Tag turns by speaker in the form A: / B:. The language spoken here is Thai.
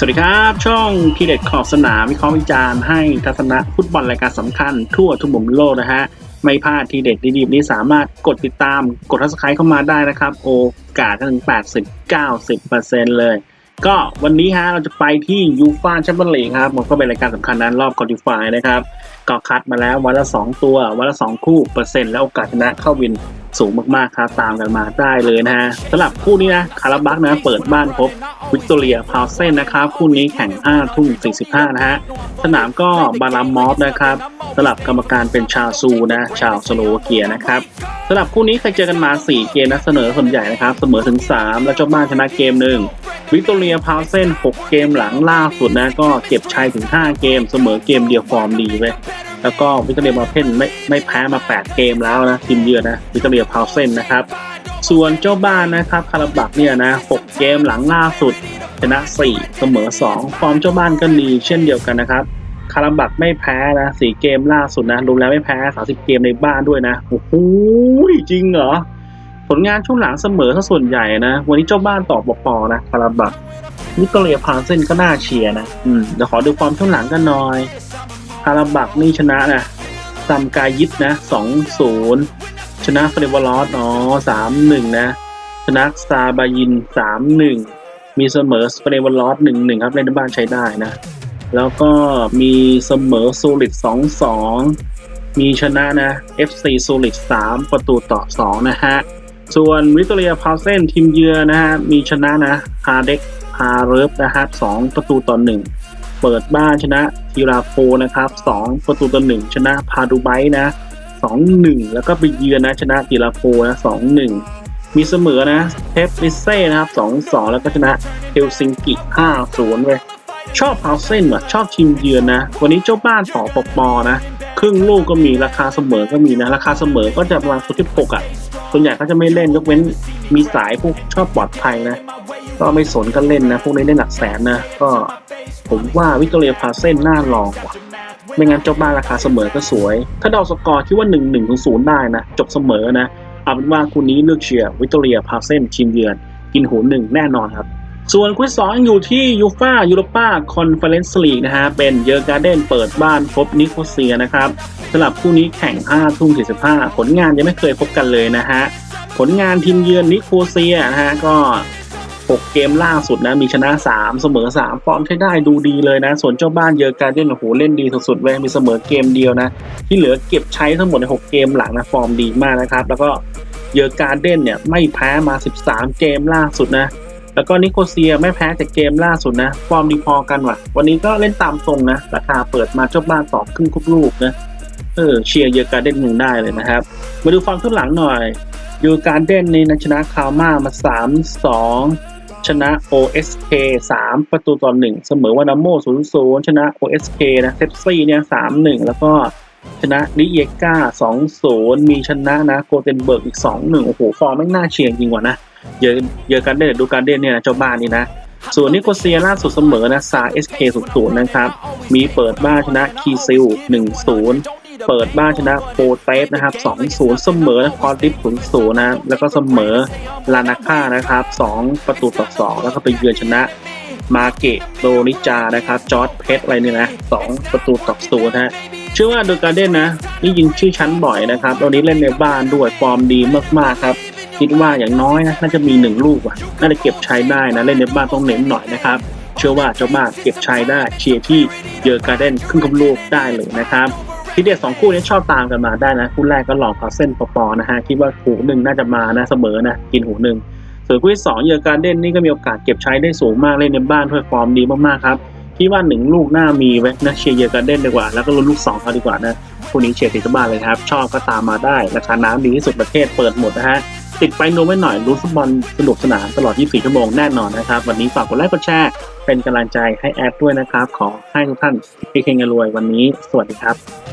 A: สวัสดีครับ ช่องคีเด็ดขอบสนามวิเคราะห์วิจารณ์ให้ทัศนะฟุตบอลรายการสำคัญทั่วทุกมุมโลกนะฮะ ไม่พลาดทีเด็ดดีๆนี้สามารถกดติดตามกดทัสไครต์เข้ามาได้นะครับ โอกาสถึง 80-90%เลย ก็วันนี้ฮะเราจะไปที่ยูฟ่าแชมเปี้ยนลีกครับ มันก็เป็นรายการสำคัญนั้นรอบคอลิฟายนะครับ ก็คัดมาแล้ววันละ 2 ตัว วันละ 2 คู่เปอร์เซ็นต์และโอกาสชนะเข้าวิน สูงมากๆครับตามกันมาได้เลยนะฮะสำหรับคู่นี้นะคาราบักนะเปิดบ้านพบวิกตอเรียพาวเซนนะครับคู่นี้แข่ง5ทุ่ม45นะฮะสนามก็บารามอฟนะครับสลับกรรมการเป็นชาวซูนะชาวสโลวาเกียนะครับสำหรับคู่นี้เคยเจอกันมา 4 เกมนะเสนอส่วนใหญ่นะครับเสมอถึง 3 และเจ้าบ้านชนะเกมหนึ่งวิกตอเรียพาวเซน6 เกมหลังล่าสุดนะก็เก็บชัยถึง 5 เกมเสมอเกมเดียวฟอร์มดีเว้ย แล้วก็วิกตอเรียพาวเซนไม่ไม่แพ้มา 8 เกมแล้วนะทีมเยือนนะวิกตอเรียพาวเซนนะครับ ส่วนเจ้าบ้านนะครับคาราบักเนี่ยนะ6เกมหลังล่าสุดชนะ4เสมอ 2 ฟอร์มเจ้าบ้านก็ดีเช่นเดียวกันนะครับคาราบักไม่แพ้นะสี่เกมล่าสุดนะรวมแล้วไม่แพ้30เกมในบ้านด้วยนะโอ้โหจริงเหรอ ผลงานช่วงหลังเสมอซะส่วนใหญ่นะ วันนี้เจ้าบ้านตอบปอๆนะคาราบักนิโตเรียพาเซนก็น่าเชียร์นะ อืมเดี๋ยวขอดูความช่วงหลังกันหน่อย คาราบักนี่ชนะนะซัมกายิดนะ2-0ชนะเฟเดวอลอสอ๋อ3-1นะ ชนะซาบายิน3-1มีเสมอสเปเนวอลลอสหนึ่งหนึ่งครับเล่นในบ้านใช้ได้นะ แล้วก็มีเสมอโซลิดสองสองมีชนะนะ FC โซลิดสามประตูต่อสองนะฮะ ส่วนวิตเรียพาวเซนทีมเยือนนะฮะ มีชนะนะฮาเด็กฮาเริฟนะฮะสองประตูต่อหนึ่ง เปิดบ้านชนะทีราโฟนะครับสองประตูต่อหนึ่งชนะพาดูไบนะสองหนึ่งแล้วก็ไปเยือนนะชนะทีราโฟนะสองหนึ่งมีเสมอนะเทปลิเซ่นะครับสองสองแล้วก็ชนะเฮลซิงกิห้าศูนย์เว้ยชอบพาเซนว่ะชอบทีมเยือนนะ วันนี้เจ้าบ้านต่อปปอนะ ครึ่งลูกก็มีราคาเสมอก็มีนะ ราคาเสมอก็จะประมาณคนที่หกอะส่วนใหญ่เขาจะไม่เล่นยกเว้นมีสายพวกชอบปลอดภัยนะ ก็ไม่สนก็เล่นนะ พวกนี้เล่นหลักแสนนะ ก็ผมว่าวิกตอเรียพาเซนน่าลองกว่า ไม่งั้นเจ้าบ้านราคาเสมอก็สวย ถ้าเดาสกอร์คิดว่า1 1ถึง0ได้นะ จบเสมอนะ เอาเป็นว่าคู่นี้เลือกเชียร์วิกตอเรียพาเซนทีมเยือน กินหูหนึ่งแน่นอนครับ ส่วนคู่สองอยู่ที่ยูฟายูโรปาคอนเฟอเรนซ์ลีกนะฮะ เป็นเยอร์การ์เดนเปิดบ้านพบนิโคเซียนะครับสำหรับคู่นี้แข่ง5ทุ่ม45ผลงานยังไม่เคยพบกันเลยนะฮะ ผลงานทีมเยือนนิโคเซียนะฮะก็ 6 เกมล่าสุดนะ มีชนะ 3 เสมอ 3 ฟอร์มใช้ได้ดูดีเลยนะ ส่วนเจ้าบ้านเยอการ์เดนโอ้โหเล่นดีสุดๆเว้ยมีเสมอเกมเดียวนะ ที่เหลือเก็บใช้ทั้งหมดใน 6 เกมหลังนะ ฟอร์มดีมากนะครับ แล้วก็เยอการ์เดนเนี่ยไม่แพ้มา 13 เกมล่าสุดนะ แล้วก็นิโคเซียไม่แพ้จากเกมล่าสุดนะ ฟอร์มดีพอกันว่ะ วันนี้ก็เล่นตามตรงนะ ราคาเปิดมาเจ้าบ้านต่อครึ่งคุบลูกนะเออเชียร์เยอการ์เดนยังได้เลยนะครับ มาดูฟอร์มทุนหลังหน่อยเยอการ์เดนนี่นะชนะคาวมามา 3-2 ชนะ OSK 3 ประตูต่อ1เสมอวานาโม0-0 ชนะ OSK นะเซปซี่เนี่ย3-1 แล้วก็ชนะลิเยกา2-0 มีชนะนะโกเทนเบิร์กอีก 2-1 โอ้โห ฟอร์มไม่น่าเชียร์จริงว่ะนะ เยอะเยอะกันเดนดูการเดนเนี่ยนะเจ้าบ้านนี่นะ ส่วนนิโคเซียล่าสุดเสมอนะซา SK 0-0นะครับ มีเปิดบ้านชนะคีซิล1-0 เปิดบ้านชนะโปเตสนะครับ2-0 เสมอคอร์ดิฟ0-0นะแล้วก็เสมอลานาค่านะครับ 2 ประตูต่อ 2 แล้วก็ไปเยือนชนะมาเกะโดนิจานะครับ จอร์ดเพชรอะไรเนี่ยนะ2ประตูต่อศูนย์นะฮะเชื่อว่าดูการเดนนะ นี่ยิงชื่อชั้นบ่อยนะครับตอนนี้เล่นในบ้านด้วยฟอร์มดีมากๆครับ คิดว่าอย่างน้อยนะน่าจะมีหนึ่งลูกว่ะน่าจะเก็บใช้ได้นะ เล่นในบ้านต้องเน้นหน่อยนะครับ เชื่อว่าเจ้าบ้านเก็บชัยได้เชียร์ที่เยอการ์เดนครึ่งกับลูกได้เลยนะครับ ทีเด็ดสองคู่นี้ชอบตามกันมาได้นะ คู่แรกก็หลอกพาเส้นปอๆนะฮะคิดว่าหูหนึ่งน่าจะมานะเสมอนะกินหูหนึ่งส่วนคู่ที่สองเยอการเด่นนี่ก็มีโอกาสเก็บใช้ได้สูงมากเล่นในบ้านด้วยฟอร์มดีมากๆครับคิดว่าหนึ่งลูกหน้ามีไว้นะเชียร์เยอการเด่นดีกว่า แล้วก็ลุ้นลูกสองเขาดีกว่านะคู่นี้เชียร์ติดบ้านเลยครับ ชอบก็ตามมาได้ราคาน้ำดีที่สุดประเทศเปิดหมดนะฮะติดไปโนไว้หน่อยรู้ฟุตบอลสนุกสนานตลอด 24 ชั่วโมงแน่นอนนะครับ วันนี้ฝากกดไลค์กดแชร์เป็นกำลังใจให้แอดด้วยนะครับ ขอให้ทุกท่านเฮงรวยวันนี้ สวัสดีครับ